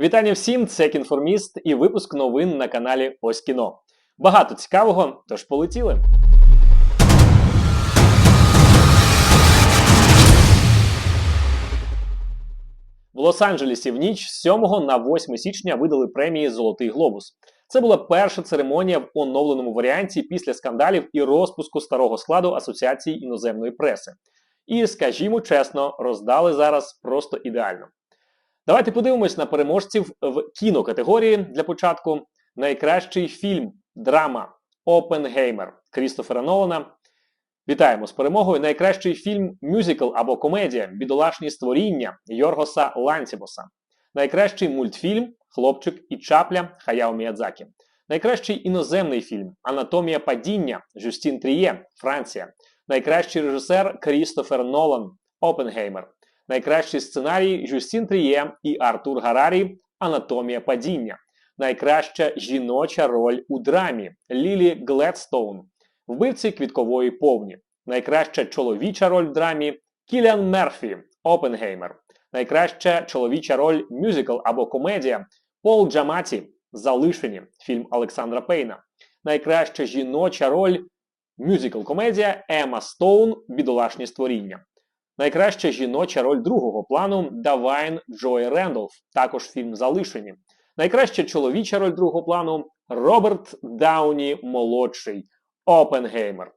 Вітання всім, це Кінформіст і випуск новин на каналі Ось кіно. Багато цікавого, тож полетіли. В Лос-Анджелесі в ніч з 7 на 8 січня видали премії Золотий Глобус. Це була перша церемонія в оновленому варіанті після скандалів і розпуску старого складу Асоціації іноземної преси. І, скажімо чесно, роздали зараз просто ідеально. Давайте подивимось на переможців в кінокатегорії для початку. Найкращий фільм драма Опенгеймер Крістофера Нолана. Вітаємо з перемогою. Найкращий фільм мюзикл або комедія Бідолашні створіння Йоргоса Ланцібоса. Найкращий мультфільм Хлопчик і Чапля Хаяо Міядзакі. Найкращий іноземний фільм Анатомія падіння Жюстін Тріє Франція. Найкращий режисер Крістофер Нолан Опенгеймер. Найкращий сценарій Жюстін Тріє і Артур Гарарі Анатомія падіння. Найкраща жіноча роль у драмі Лілі Гледстоун. Вбивці квіткової повні. Найкраща чоловіча роль в драмі Кіліан Мерфі Опенгеймер. Найкраща чоловіча роль мюзикл або комедія Пол Джаматі Залишені фільм Олександра Пейна. Найкраща жіноча роль мюзикл комедія Ема Стоун Бідолашні створіння. Найкраща жіноча роль другого плану Давайн Джой Рендолф, також фільм Залишені. Найкраща чоловіча роль другого плану Роберт Дауні молодший Опенгеймер.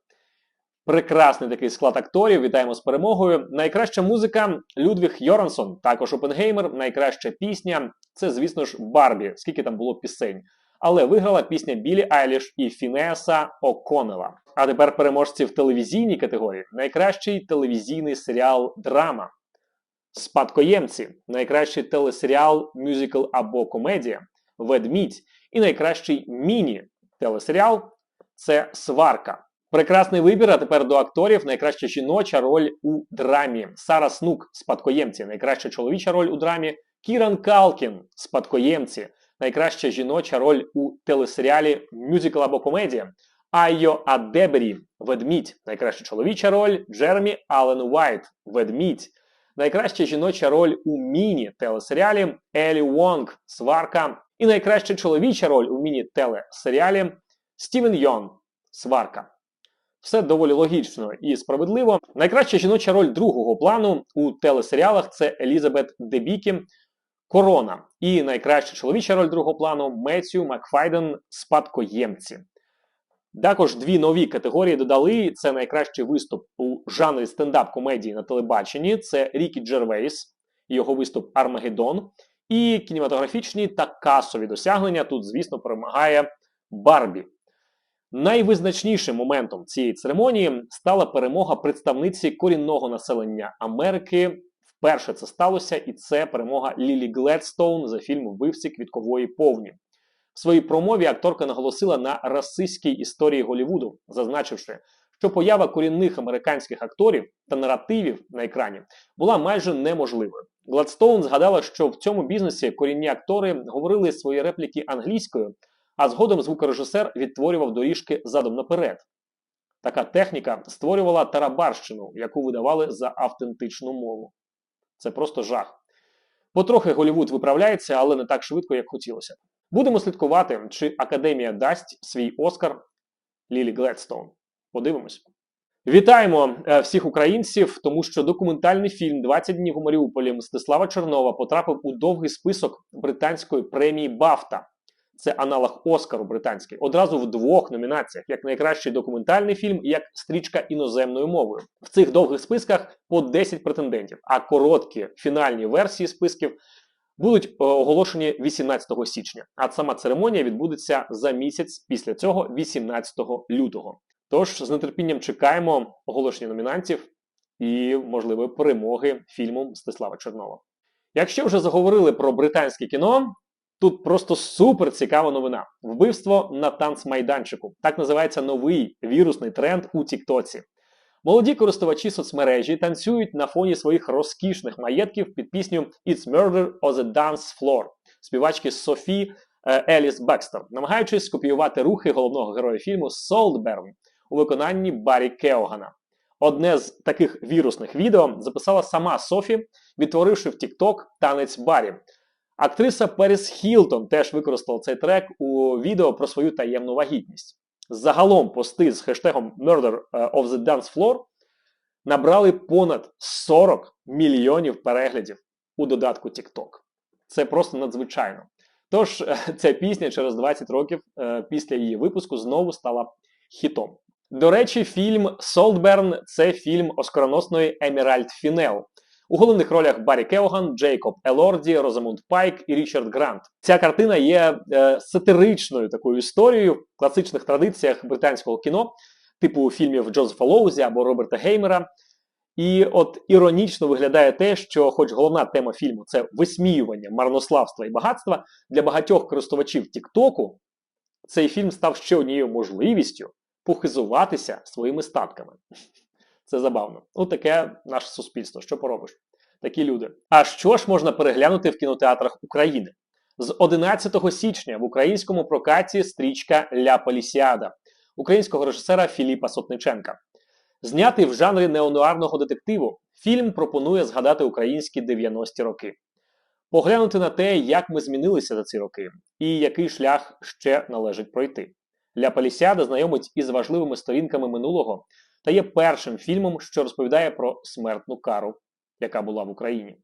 Прекрасний такий склад акторів. Вітаємо з перемогою. Найкраща музика Людвіг Йорансон, також Опенгеймер. Найкраща пісня це, звісно ж, Барбі, скільки там було пісень. Але виграла пісня Білі Айліш і Фінеса О'Коннелла. А тепер переможці в телевізійній категорії. Найкращий телевізійний серіал Драма. Спадкоємці. Найкращий телесеріал, мюзикл або комедія. Ведмідь. І найкращий міні-телесеріал це Сварка. Прекрасний вибір. А тепер до акторів. Найкраща жіноча роль у драмі. Сара Снук спадкоємці. Найкраща чоловіча роль у драмі. Кіран Калкін спадкоємці. Найкраща жіноча роль у телесеріалі мюзикл або комедія. Айо Адебері Ведмідь. Найкраща чоловіча роль Джеремі Аллен Уайт Ведмідь. Найкраща жіноча роль у міні-телесеріалі Елі Вонг Сварка. І найкраща чоловіча роль у міні-телесеріалі Стівен Йон Сварка. Все доволі логічно і справедливо. Найкраща жіноча роль другого плану у телесеріалах це Елізабет Дебікі Корона. І найкраща чоловіча роль другого плану Меттью Макфайден Спадкоємці. Також дві нові категорії додали. Це найкращий виступ у жанрі стендап-комедії на телебаченні. Це Рікі Джервейс, його виступ Армагеддон. І кінематографічні та касові досягнення. Тут, звісно, перемагає Барбі. Найвизначнішим моментом цієї церемонії стала перемога представниці корінного населення Америки. Вперше це сталося, і це перемога Лілі Гледстоун за фільм Вбивці квіткової повні. В своїй промові акторка наголосила на расистській історії Голівуду, зазначивши, що поява корінних американських акторів та наративів на екрані була майже неможливою. Гладстоун згадала, що в цьому бізнесі корінні актори говорили свої репліки англійською, а згодом звукорежисер відтворював доріжки задом наперед. Така техніка створювала тарабарщину, яку видавали за автентичну мову. Це просто жах. Потрохи Голівуд виправляється, але не так швидко, як хотілося. Будемо слідкувати, чи Академія дасть свій Оскар Лілі Гледстоун. Подивимось. Вітаємо е, всіх українців, тому що документальний фільм «20 днів у Маріуполі Мстислава Чернова потрапив у довгий список британської премії Бафта. Це аналог Оскару британський. Одразу в двох номінаціях: як найкращий документальний фільм як стрічка іноземною мовою. В цих довгих списках по 10 претендентів, а короткі фінальні версії списків будуть е, оголошені 18 січня. А сама церемонія відбудеться за місяць після цього, 18 лютого. Тож з нетерпінням чекаємо оголошення номінантів і можливої перемоги фільму Мстислава Чернова. Якщо вже заговорили про британське кіно, тут просто супер цікава новина: вбивство на танцмайданчику. Так називається новий вірусний тренд у Тіктоці. Молоді користувачі соцмережі танцюють на фоні своїх розкішних маєтків під пісню It's Murder on the Dance Floor співачки Софі Еліс Бекстер, намагаючись скопіювати рухи головного героя фільму Солдберн у виконанні Баррі Кеогана. Одне з таких вірусних відео записала сама Софі, відтворивши в TikTok танець Баррі. Актриса Періс Хілтон теж використала цей трек у відео про свою таємну вагітність. Загалом пости з хештегом Murder of the Dance Floor набрали понад 40 мільйонів переглядів у додатку TikTok. Це просто надзвичайно. Тож ця пісня через 20 років е, після її випуску знову стала хітом. До речі, фільм Солтберн це фільм оскароносної Еміральд Фінел. У головних ролях Баррі Келган, Джейкоб Елорді, Розамунд Пайк і Річард Грант. Ця картина є е, сатиричною такою історією в класичних традиціях британського кіно, типу фільмів Джозефа Лоузі або Роберта Геймера. І от іронічно виглядає те, що, хоч головна тема фільму це висміювання марнославства і багатства, для багатьох користувачів Тіктоку цей фільм став ще однією можливістю похизуватися своїми статками. Це забавно. Ну, таке наше суспільство. Що поробиш? Такі люди. А що ж можна переглянути в кінотеатрах України? З 11 січня в українському прокаті стрічка Ля Полісіада українського режисера Філіпа Сотниченка. Знятий в жанрі неонуарного детективу, фільм пропонує згадати українські 90-ті роки, поглянути на те, як ми змінилися за ці роки, і який шлях ще належить пройти. Ля Палісіада знайомить із важливими сторінками минулого та є першим фільмом, що розповідає про смертну кару, яка була в Україні.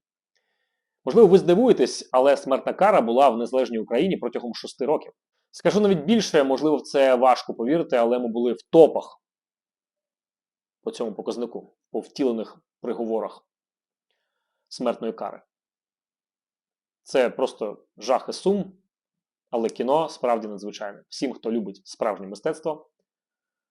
Можливо, ви здивуєтесь, але смертна кара була в незалежній Україні протягом шести років. Скажу навіть більше, можливо, в це важко повірити, але ми були в топах по цьому показнику, по втілених приговорах смертної кари. Це просто жах і сум, але кіно справді надзвичайне. Всім, хто любить справжнє мистецтво,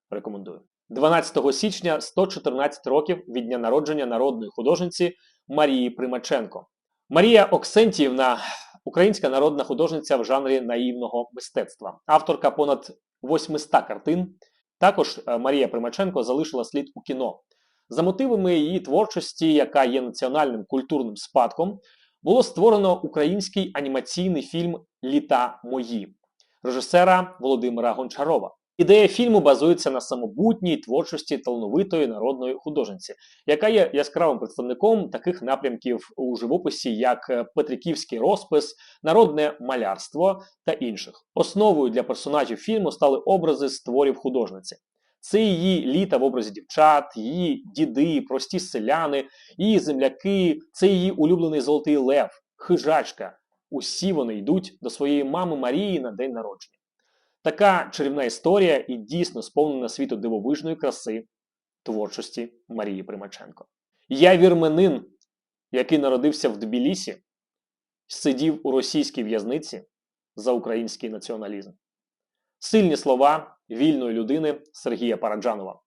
рекомендую. 12 січня 114 років від дня народження народної художниці Марії Примаченко. Марія Оксентіївна українська народна художниця в жанрі наївного мистецтва, авторка понад 800 картин. Також е, Марія Примаченко залишила слід у кіно. За мотивами її творчості, яка є національним культурним спадком, було створено український анімаційний фільм Літа мої режисера Володимира Гончарова. Ідея фільму базується на самобутній творчості талановитої народної художниці, яка є яскравим представником таких напрямків у живописі, як е, Петриківський розпис, народне малярство та інших. Основою для персонажів фільму стали образи з творів художниці. Це її літа в образі дівчат, її діди, прості селяни, її земляки, це її улюблений золотий лев, хижачка. Усі вони йдуть до своєї мами Марії на день народження. Така чарівна історія і дійсно сповнена світу дивовижної краси творчості Марії Примаченко. Я вірменин, який народився в Тбілісі, сидів у російській в'язниці за український націоналізм. Сильні слова вільної людини Сергія Параджанова,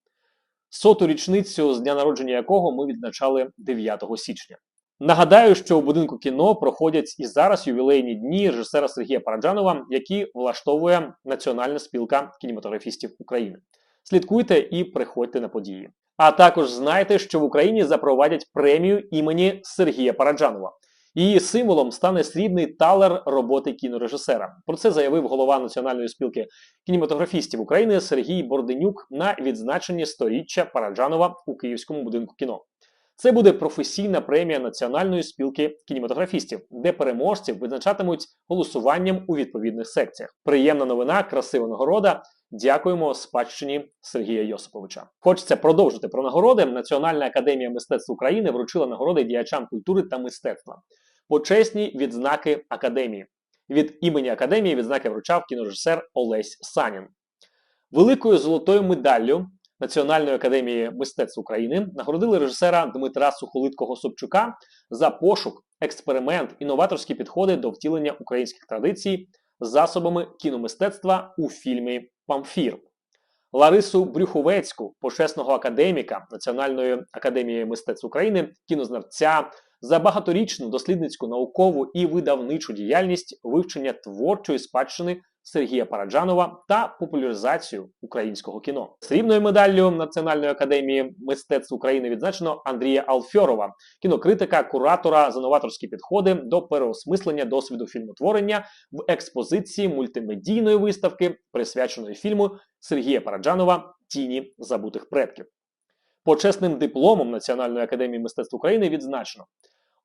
соту річницю з дня народження якого ми відзначали 9 січня. Нагадаю, що у будинку кіно проходять і зараз ювілейні дні режисера Сергія Параджанова, які влаштовує Національна спілка кінематографістів України. Слідкуйте і приходьте на події. А також знайте, що в Україні запровадять премію імені Сергія Параджанова. Її символом стане срібний талер роботи кінорежисера. Про це заявив голова Національної спілки кінематографістів України Сергій Борденюк на відзначенні сторіччя Параджанова у Київському будинку кіно. Це буде професійна премія Національної спілки кінематографістів, де переможці визначатимуть голосуванням у відповідних секціях. Приємна новина, красива нагорода. Дякуємо спадщині Сергія Йосиповича. Хочеться продовжити про нагороди. Національна академія мистецтв України вручила нагороди діячам культури та мистецтва. Почесні відзнаки академії. Від імені академії відзнаки вручав кінорежисер Олесь Санін. Великою золотою медаллю Національної академії мистецтв України нагородили режисера Дмитра Сухолиткого Собчука за пошук, експеримент, інноваторські підходи до втілення українських традицій засобами кіномистецтва у фільмі Памфір. Ларису Брюховецьку, почесного академіка Національної академії мистецтв України, кінознавця, за багаторічну дослідницьку наукову і видавничу діяльність вивчення творчої спадщини Сергія Параджанова та популяризацію українського кіно. Срібною медаллю Національної академії мистецтв України відзначено Андрія Алфьорова, кінокритика, куратора за новаторські підходи до переосмислення досвіду фільмотворення в експозиції мультимедійної виставки, присвяченої фільму Сергія Параджанова Тіні забутих предків. Почесним дипломом Національної академії мистецтв України відзначено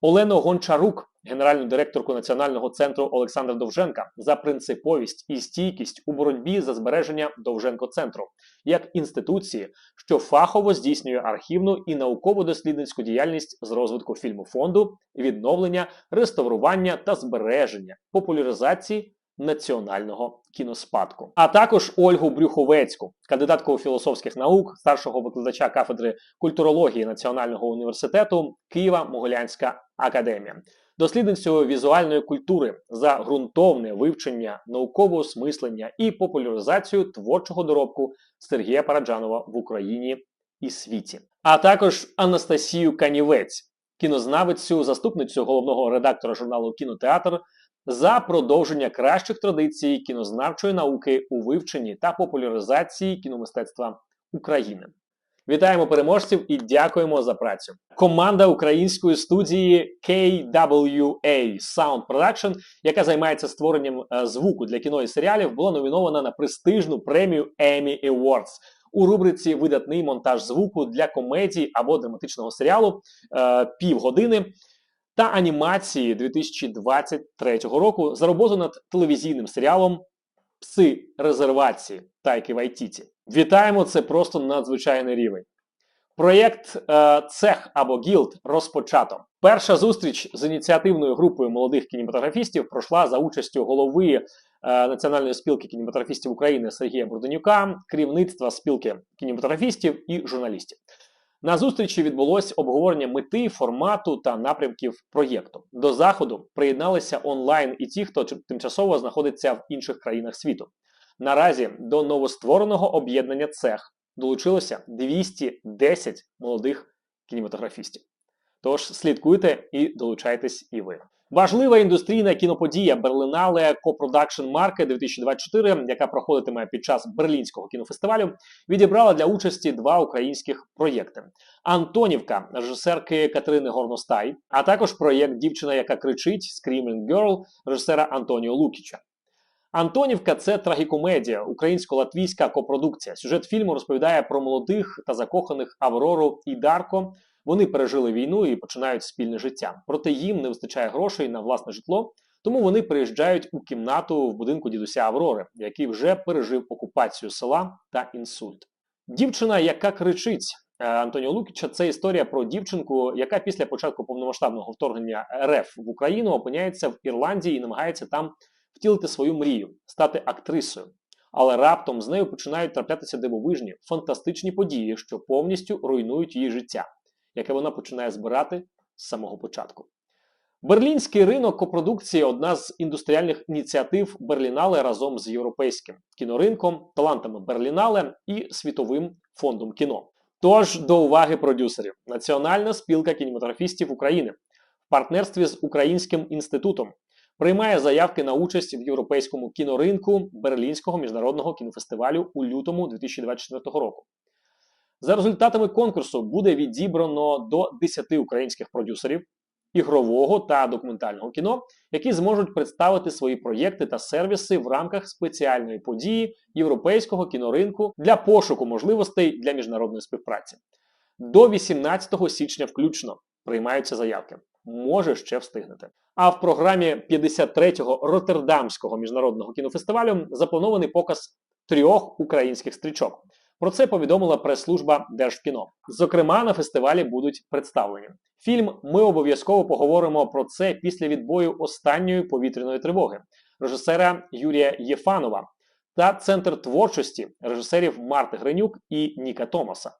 Олену Гончарук, генеральну директорку Національного центру Олександра Довженка, за принциповість і стійкість у боротьбі за збереження Довженко-центру як інституції, що фахово здійснює архівну і науково-дослідницьку діяльність з розвитку фільму фонду, відновлення, реставрування та збереження, популяризації національного кіноспадку. А також Ольгу Брюховецьку, кандидатку філософських наук, старшого викладача кафедри культурології Національного університету Києва-Могилянська академія. Дослідницю візуальної культури за ґрунтовне вивчення, наукове осмислення і популяризацію творчого доробку Сергія Параджанова в Україні і світі, а також Анастасію Канівець, кінознавицю, заступницю головного редактора журналу Кінотеатр за продовження кращих традицій кінознавчої науки у вивченні та популяризації кіномистецтва України. Вітаємо переможців і дякуємо за працю. Команда української студії KWA Sound Production, яка займається створенням е, звуку для кіно і серіалів, була номінована на престижну премію Emmy Awards у рубриці Видатний монтаж звуку для комедії або драматичного серіалу е, півгодини та анімації 2023 року за роботу над телевізійним серіалом Пси резервації Тайки Вайтіті. Вітаємо! Це просто надзвичайний рівень. Проєкт е, Цех або Гілд розпочато. Перша зустріч з ініціативною групою молодих кінематографістів пройшла за участю голови е, Національної спілки кінематографістів України Сергія Бурденюка, керівництва спілки кінематографістів і журналістів. На зустрічі відбулось обговорення мети, формату та напрямків проєкту. До заходу приєдналися онлайн і ті, хто тимчасово знаходиться в інших країнах світу. Наразі до новоствореного об'єднання цех долучилося 210 молодих кінематографістів. Тож слідкуйте і долучайтесь і ви. Важлива індустрійна кіноподія Berlinale Co-Production Market 2024, яка проходитиме під час берлінського кінофестивалю, відібрала для участі два українських проєкти: Антонівка режисерки Катерини Горностай, а також проєкт Дівчина, яка кричить Screaming Girl режисера Антоніо Лукіча. Антонівка це трагікомедія, українсько-латвійська копродукція. Сюжет фільму розповідає про молодих та закоханих Аврору і Дарко. Вони пережили війну і починають спільне життя. Проте їм не вистачає грошей на власне житло, тому вони приїжджають у кімнату в будинку дідуся Аврори, який вже пережив окупацію села та інсульт. Дівчина, яка кричить е, Антоніо Лукіча, це історія про дівчинку, яка після початку повномасштабного вторгнення РФ в Україну опиняється в Ірландії і намагається там втілити свою мрію, стати актрисою. Але раптом з нею починають траплятися дивовижні, фантастичні події, що повністю руйнують її життя, яке вона починає збирати з самого початку. Берлінський ринок копродукції одна з індустріальних ініціатив Берлінале разом з європейським кіноринком, талантами Берлінале і світовим фондом кіно. Тож до уваги продюсерів: Національна спілка кінематографістів України в партнерстві з Українським інститутом приймає заявки на участь в європейському кіноринку Берлінського міжнародного кінофестивалю у лютому 2024 року. За результатами конкурсу буде відібрано до 10 українських продюсерів ігрового та документального кіно, які зможуть представити свої проєкти та сервіси в рамках спеціальної події європейського кіноринку для пошуку можливостей для міжнародної співпраці. До 18 січня включно приймаються заявки. Може ще встигнете. А в програмі 53-го Роттердамського міжнародного кінофестивалю запланований показ трьох українських стрічок. Про це повідомила прес-служба Держкіно. Зокрема, на фестивалі будуть представлені фільм. Ми обов'язково поговоримо про це після відбою останньої повітряної тривоги режисера Юрія Єфанова та центр творчості режисерів Марти Гринюк і Ніка Томаса.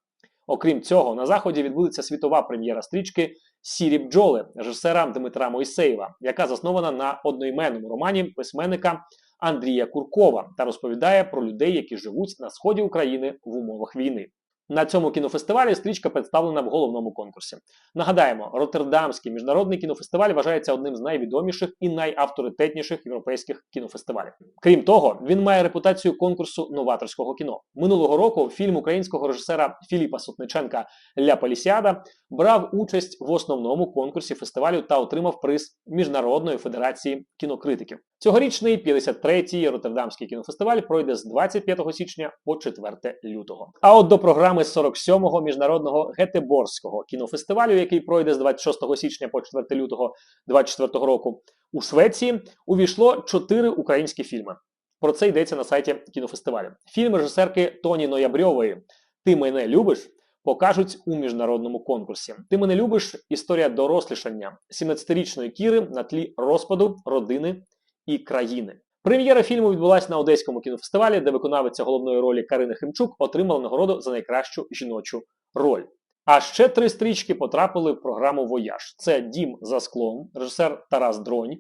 Окрім цього, на заході відбудеться світова прем'єра стрічки Сірі бджоли режисера Дмитра Мойсеєва, яка заснована на одноіменному романі письменника Андрія Куркова та розповідає про людей, які живуть на сході України в умовах війни. На цьому кінофестивалі стрічка представлена в головному конкурсі. Нагадаємо, Роттердамський міжнародний кінофестиваль вважається одним з найвідоміших і найавторитетніших європейських кінофестивалів. Крім того, він має репутацію конкурсу новаторського кіно. Минулого року фільм українського режисера Філіпа Сотниченка Ля Палісіада брав участь в основному конкурсі фестивалю та отримав приз Міжнародної федерації кінокритиків. Цьогорічний 53-й Роттердамський кінофестиваль пройде з 25 січня по 4 лютого. А от до програми програми 47-го міжнародного Гетеборського кінофестивалю, який пройде з 26 січня по 4 лютого 2024 року, у Швеції увійшло чотири українські фільми. Про це йдеться на сайті кінофестивалю. Фільм режисерки Тоні Ноябрьової Ти мене любиш покажуть у міжнародному конкурсі. Ти мене любиш історія дорослішання 17-річної Кіри на тлі розпаду родини і країни. Прем'єра фільму відбулася на Одеському кінофестивалі, де виконавиця головної ролі Карина Химчук отримала нагороду за найкращу жіночу роль. А ще три стрічки потрапили в програму Вояж: це Дім за склом, режисер Тарас Дронь,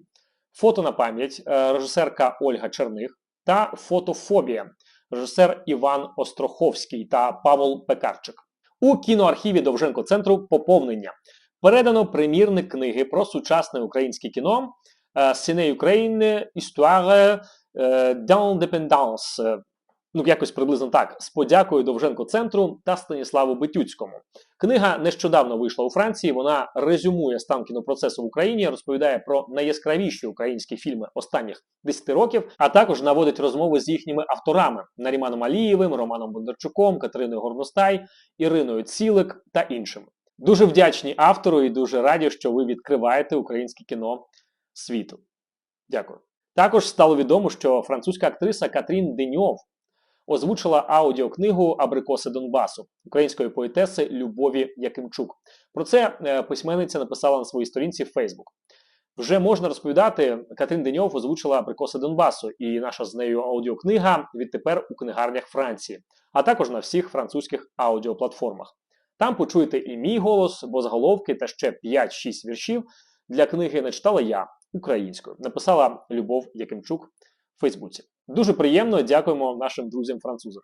Фото на пам'ять, е, режисерка Ольга Черних та Фотофобія, режисер Іван Остроховський та Павел Пекарчик. У кіноархіві Довженко центру поповнення передано примірник книги про сучасне українське кіно Сіне України Histoire d'indépendance. Ну, якось приблизно так. З подякою Довженко центру та Станіславу Битюцькому. Книга нещодавно вийшла у Франції. Вона резюмує стан кінопроцесу в Україні, розповідає про найяскравіші українські фільми останніх 10 років, а також наводить розмови з їхніми авторами Наріманом Алієвим, Романом Бондарчуком, Катериною Горностай, Іриною Цілик та іншими. Дуже вдячні автору і дуже раді, що ви відкриваєте українське кіно світу. Дякую. Також стало відомо, що французька актриса Катрін Деньов озвучила аудіокнигу Абрикоси Донбасу української поетеси Любові Якимчук. Про це е, письменниця написала на своїй сторінці в Facebook. Вже можна розповідати, Катрін Деньов озвучила Абрикоси Донбасу, і наша з нею аудіокнига відтепер у книгарнях Франції, а також на всіх французьких аудіоплатформах. Там почуєте і мій голос, бо заголовки та ще 5-6 віршів для книги не читала я українською. Написала Любов Якимчук в Фейсбуці. Дуже приємно, дякуємо нашим друзям-французам.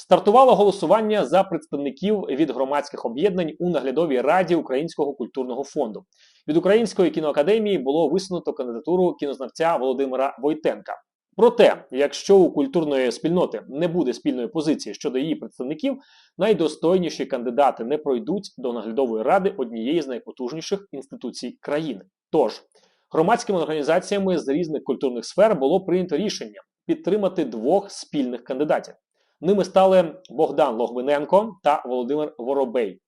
Стартувало голосування за представників від громадських об'єднань у наглядовій раді Українського культурного фонду. Від Української кіноакадемії було висунуто кандидатуру кінознавця Володимира Войтенка. Проте, якщо у культурної спільноти не буде спільної позиції щодо її представників, найдостойніші кандидати не пройдуть до наглядової ради однієї з найпотужніших інституцій країни. Тож громадськими організаціями з різних культурних сфер було прийнято рішення підтримати двох спільних кандидатів. Ними стали Богдан Логвиненко та Володимир Воробей.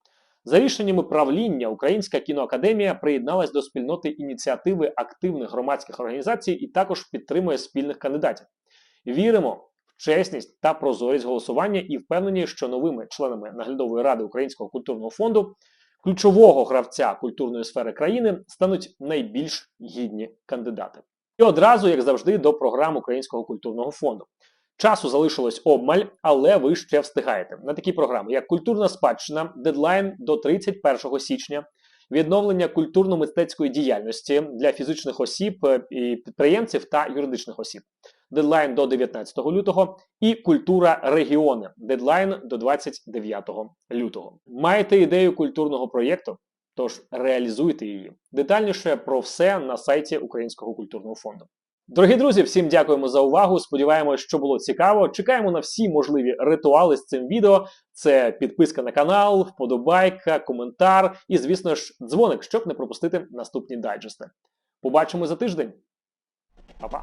За рішеннями правління Українська кіноакадемія приєдналась до спільноти ініціативи активних громадських організацій і також підтримує спільних кандидатів. Віримо в чесність та прозорість голосування і впевнені, що новими членами наглядової ради Українського культурного фонду ключового гравця культурної сфери країни стануть найбільш гідні кандидати. І одразу, як завжди, до програм Українського культурного фонду. Часу залишилось обмаль, але ви ще встигаєте на такі програми, як культурна спадщина, дедлайн до 31 січня, відновлення культурно-мистецької діяльності для фізичних осіб е, і підприємців та юридичних осіб. Дедлайн до 19 лютого і культура регіони. Дедлайн до 29 лютого. Маєте ідею культурного проєкту? Тож реалізуйте її детальніше про все на сайті Українського культурного фонду. Дорогі друзі, всім дякуємо за увагу. Сподіваємось, що було цікаво. Чекаємо на всі можливі ритуали з цим відео. Це підписка на канал, вподобайка, коментар і, звісно ж, дзвоник, щоб не пропустити наступні дайджести. Побачимо за тиждень. Па-па!